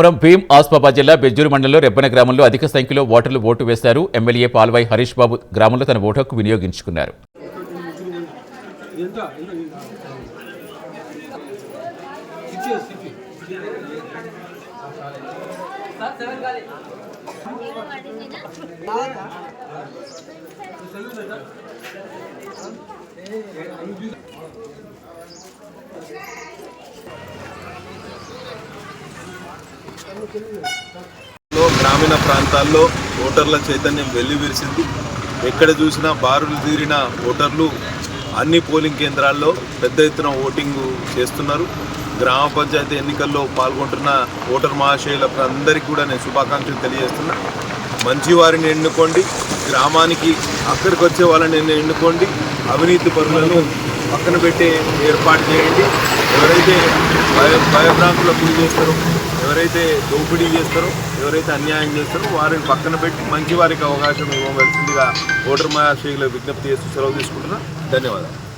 కొమరం భీం ఆస్పాబాద్ జిల్లా బెజ్జూరు మండలంలో రెబ్బన గ్రామంలో అధిక సంఖ్యలో ఓటర్లు ఓటు వేశారు. ఎమ్మెల్యే పాల్వాయి హరీష్ బాబు గ్రామంలో తన ఓటు హక్కు వినియోగించుకున్నారు. గ్రామీణ ప్రాంతాల్లో ఓటర్ల చైతన్యం వెల్లివిరిసింది. ఎక్కడ చూసినా బారులు తీరిన ఓటర్లు అన్ని పోలింగ్ కేంద్రాల్లో పెద్ద ఎత్తున ఓటింగ్ చేస్తున్నారు. గ్రామ పంచాయతీ ఎన్నికల్లో పాల్గొంటున్న ఓటర్ మహాశయులకు అందరికీ కూడా నేను శుభాకాంక్షలు తెలియజేస్తున్నా. మంచి వారిని ఎన్నుకోండి. గ్రామానికి అక్కడికి వచ్చే వాళ్ళని ఎన్నుకోండి. అవినీతి పనులను పక్కన పెట్టే ఏర్పాటు చేయండి. ఎవరైతే భయ భయభ్రాంతులకు గురి చేస్తారో ఎవరైతే దోపిడీ చేస్తారో ఎవరైతే అన్యాయం చేస్తారో వారిని పక్కన పెట్టి మంచి వారికి అవకాశం ఇవ్వవలసిందిగా ఓటర్ మహాశయుల విజ్ఞప్తి చేస్తూ సెలవు తీసుకుంటున్నా. ధన్యవాదాలు.